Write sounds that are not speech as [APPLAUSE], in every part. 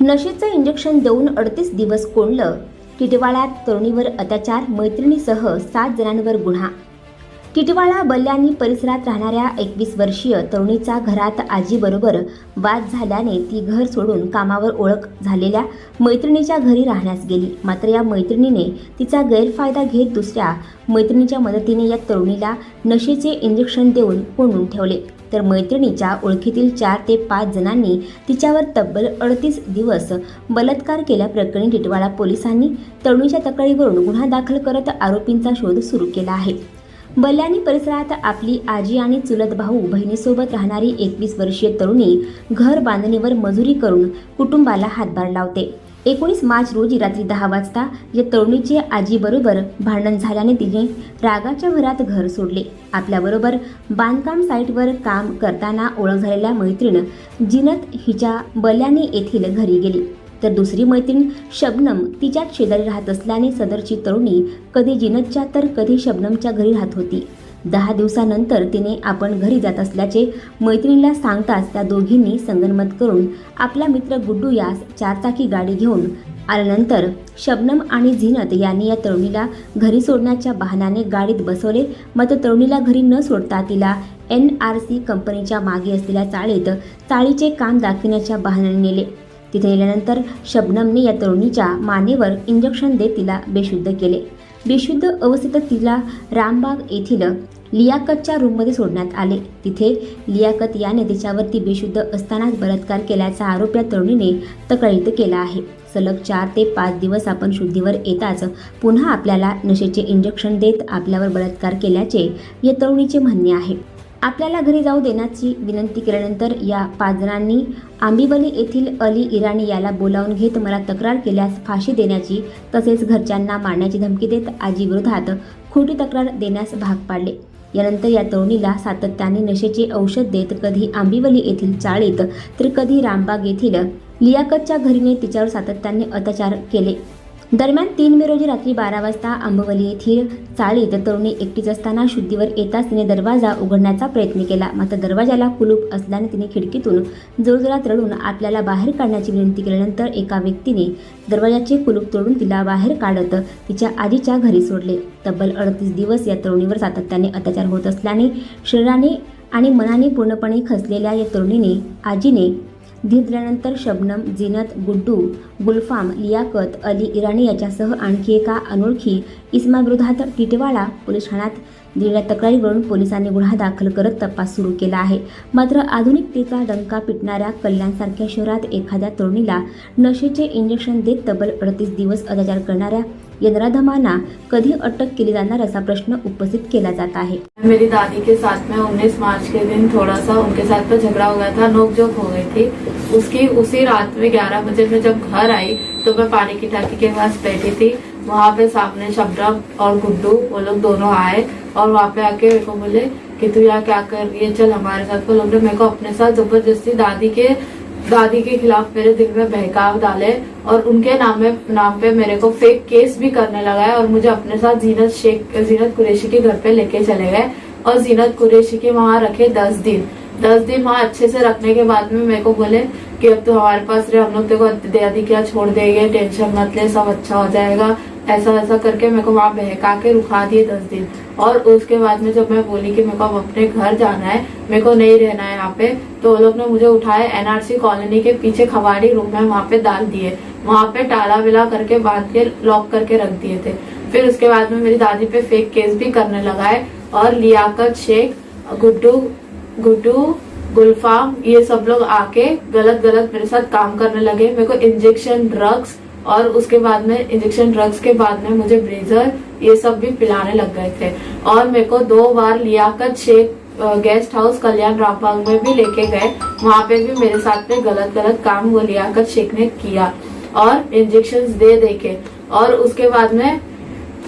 नशेचं injection देऊन अडतीस दिवस कोंडलं. टिटवाळ्यात तरुणीवर अत्याचार मैत्रिणीसह सात जणांवर गुन्हा. टिटवाळा बल्ल्यानी परिसरात राहणाऱ्या एकवीस वर्षीय तरुणीचा घरात आजीबरोबर वाद झाल्याने ती घर सोडून कामावर ओळख झालेल्या मैत्रिणीच्या घरी राहण्यास गेली. मात्र या मैत्रिणीने तिचा गैरफायदा घेत दुसऱ्या मैत्रिणीच्या मदतीने या तरुणीला नशेचे इंजेक्शन देऊन कोंडून ठेवले. तर मैत्रिणीच्या ओळखीतील चार ते पाच जणांनी तिच्यावर तब्बल अडतीस दिवस बलात्कार केल्याप्रकरणी टिटवाळा पोलिसांनी तरुणीच्या तक्रारीवरून गुन्हा दाखल करत आरोपींचा शोध सुरू केला आहे. बल्यानी परिसरात आपली आजी आणि चुलत भाऊ बहिणीसोबत राहणारी एकवीस वर्षीय तरुणी घर बांधणीवर मजुरी करून कुटुंबाला हातभार लावते. एकोणीस मार्च रोजी रात्री दहा वाजता या तरुणीचे आजीबरोबर भांडण झाल्याने तिने रागाच्या भरात घर सोडले. आपल्याबरोबर बांधकाम साईटवर काम करताना ओळख झालेल्या मैत्रीण जिनत हिच्या बल्याने येथील घरी गेली. तर दुसरी मैत्रीण शबनम तिच्याच शेजारी राहत असल्याने सदरची तरुणी कधी जिनतच्या तर कधी शबनमच्या घरी राहत होती. दहा दिवसानंतर तिने आपण घरी जात असल्याचे मैत्रिणीला सांगताच त्या दोघींनी संगनमत करून आपला मित्र गुड्डू यास चारचाकी गाडी घेऊन आल्यानंतर शबनम आणि झिनत यांनी या तरुणीला घरी सोडण्याच्या बहाण्याने गाडीत बसवले. मात्र तरुणीला घरी न सोडता तिला एन आर सी कंपनीच्या मागे असलेल्या चाळीत चाळीचे काम दाखविण्याच्या बहाण्याने नेले. तिथे नेल्यानंतर शबनमने या तरुणीच्या मानेवर इंजेक्शन देत तिला बेशुद्ध केले. बेशुद्ध अवस्थेत तिला रामबाग येथील लियाकतच्या रूममध्ये सोडण्यात आले. तिथे लियाकत याने तिच्यावरती बेशुद्ध असतानाच बलात्कार केल्याचा आरोप या तरुणीने तक्रारीत केला आहे. सलग चार ते पाच दिवस आपण शुद्धीवर येताच पुन्हा आपल्याला नशेचे इंजेक्शन देत आपल्यावर बलात्कार केल्याचे या तरुणीचे म्हणणे आहे. आपल्याला घरी जाऊ देण्याची विनंती केल्यानंतर या पाच जणांनी आंबिवली येथील अली इराणी याला बोलावून घेत मला तक्रार केल्यास फाशी देण्याची तसेच घरच्यांना मारण्याची धमकी देत आजीविरोधात खोटी तक्रार देण्यास भाग पाडले. यानंतर या तरुणीला सातत्याने नशेचे औषध देत कधी आंबिवली येथील चाळीत तर कधी रामबाग येथील लियाकतच्या घरीने तिच्यावर सातत्याने अत्याचार केले. दरम्यान तीन मे रोजी रात्री बारा वाजता आंबवली येथील चाळीत तरुणी एकटीच असताना शुद्धीवर येताच तिने दरवाजा उघडण्याचा प्रयत्न केला. मात्र दरवाजाला कुलूप असल्याने तिने खिडकीतून जोरजोरात रडून आपल्याला बाहेर काढण्याची विनंती केल्यानंतर एका व्यक्तीने दरवाजाचे कुलूप तोडून तिला बाहेर काढत तिच्या आजीच्या घरी सोडले. तब्बल अडतीस दिवस या तरुणीवर सातत्याने अत्याचार होत असल्याने शरीराने आणि मनाने पूर्णपणे खचलेल्या या तरुणीने आजीने धीर शबनम जिनत गुड्डू गुलफाम लियाकत अली इराणी याच्यासह आणखी एका अनोळखी इस्माविरोधात टिटवाळा पोलीस ठाण्यात दिलेल्या तक्रारीवरून पोलिसांनी गुन्हा दाखल करत तपास सुरू केला आहे. मात्र आधुनिकतेचा डंका पिटणाऱ्या कल्याणसारख्या शहरात एखाद्या तरुणीला नशेचे इंजेक्शन देत तब्बल अडतीस दिवस अत्याचार करणाऱ्या या कधी अटक केली जाणार असा प्रश्न उपस्थित केला जात आहे. मेरी दादी के साथ में 19 मार्च के दिन थोड़ा सा उनके साथ झगड़ा हो गया था नोकझोंक हो गई थी। उसकी उसी रात में 11 बजे मैं जब घर आई तो मैं पानी की टाकी के पास बैठी थी। वहाँ पे सामने शबनम और गुड्डू, वो लोग दोनों आए और वहाँ पे आके मेरे को बोले कि तू यहाँ क्या कर रही है? चल हमारे साथ वो लोग ने मेरे को अपने साथ ज़बरदस्ती दादी के दादी के खिलाफ मेरे दिल में बहकाव डाले और उनके नाम में, नाम पे मेरे को फेक केस भी करने लगा है और मुझे अपने साथ जीनत शेख, जीनत कुरेशी के घर पे लेके चले गए और जीनत कुरेशी के वहाँ रखे दस दिन। दस दिन वहाँ अच्छे से रखने के बाद में मेरे को बोले कि अब तो हमारे पास रहे, हम लोग दादी क्या, छोड़ देंगे, टेंशन मत ले, सब अच्छा हो जाएगा। ऐसा वैसा करके मेरे को वहाँ बहका के रुका दिए दस दिन। और उसके बाद में जब मैं बोली कि मेरे को अब अपने घर जाना है, मेरे को नहीं रहना है यहाँ पे तो वो लोग ने मुझे उठाए, एनआरसी कॉलोनी के पीछे खवाड़ी रूम में वहाँ पे डाल दिए। वहाँ पे टाला विला करके बाँध के लॉक करके रख दिए थे। फिर उसके बाद में मेरी दादी पे फेक केस भी करने लगा है और लियाकत शेख, गुड्डू गुड्डू गुलफाम ये सब लोग आके गलत गलत मेरे साथ काम करने लगे। मेरे को इंजेक्शन ड्रग्स और उसके बाद में इंजेक्शन ड्रग्स के बाद में मुझे ब्रेजर ये सब भी पिलाने लग गए थे। और मेरे को दो बार लियाकत शेख गेस्ट हाउस कल्याण रामबाग में भी लेके गए। वहाँ पे भी मेरे साथ में गलत गलत काम वो लियाकत शेख ने किया और इंजेक्शन दे दे के। और उसके बाद में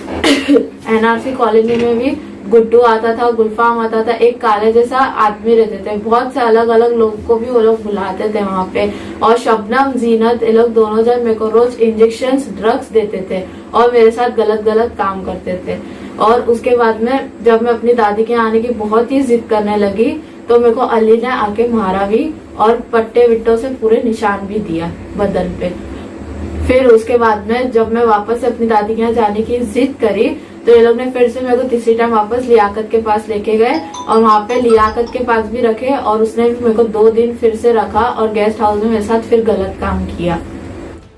[COUGHS] एनआरसी कॉलोनी में भी गुड्डू आता था, गुलफाम आता था, एक काले जैसा आदमी रहते थे। बहुत से अलग अलग लोग को भी वो लोग बुलाते थे वहाँ पे। और शबनम, जीनत, ये लोग दोनों जन मेरे को रोज इंजेक्शन ड्रग्स देते थे और मेरे साथ गलत गलत काम करते थे। और उसके बाद में जब मैं अपनी दादी के आने की बहुत ही जिद करने लगी तो मेरे को अली ने आके मारा भी और पट्टे विट्टों से पूरे निशान भी दिया बदन पे। फिर उसके बाद में जब मैं वापस अपनी दादी के यहाँ जाने की जिद करी तो ये लोग ने फिर से मेरे को तीसरी टाइम वापस लियाकत के पास लेके गए और वहाँ पे लियाकत के पास भी रखे और उसने भी मेरे को दो दिन फिर से रखा और गेस्ट हाउस में मेरे साथ फिर गलत काम किया।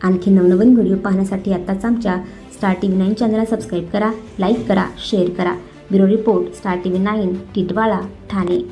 आणखी नवनवीन व्हिडिओ पाहण्यासाठी आत्ताच आमच्या स्टार टी व्ही नाईन चॅनलला सबस्क्राईब करा लाईक करा शेअर करा. Bureau report star T V nine Titwala Thane.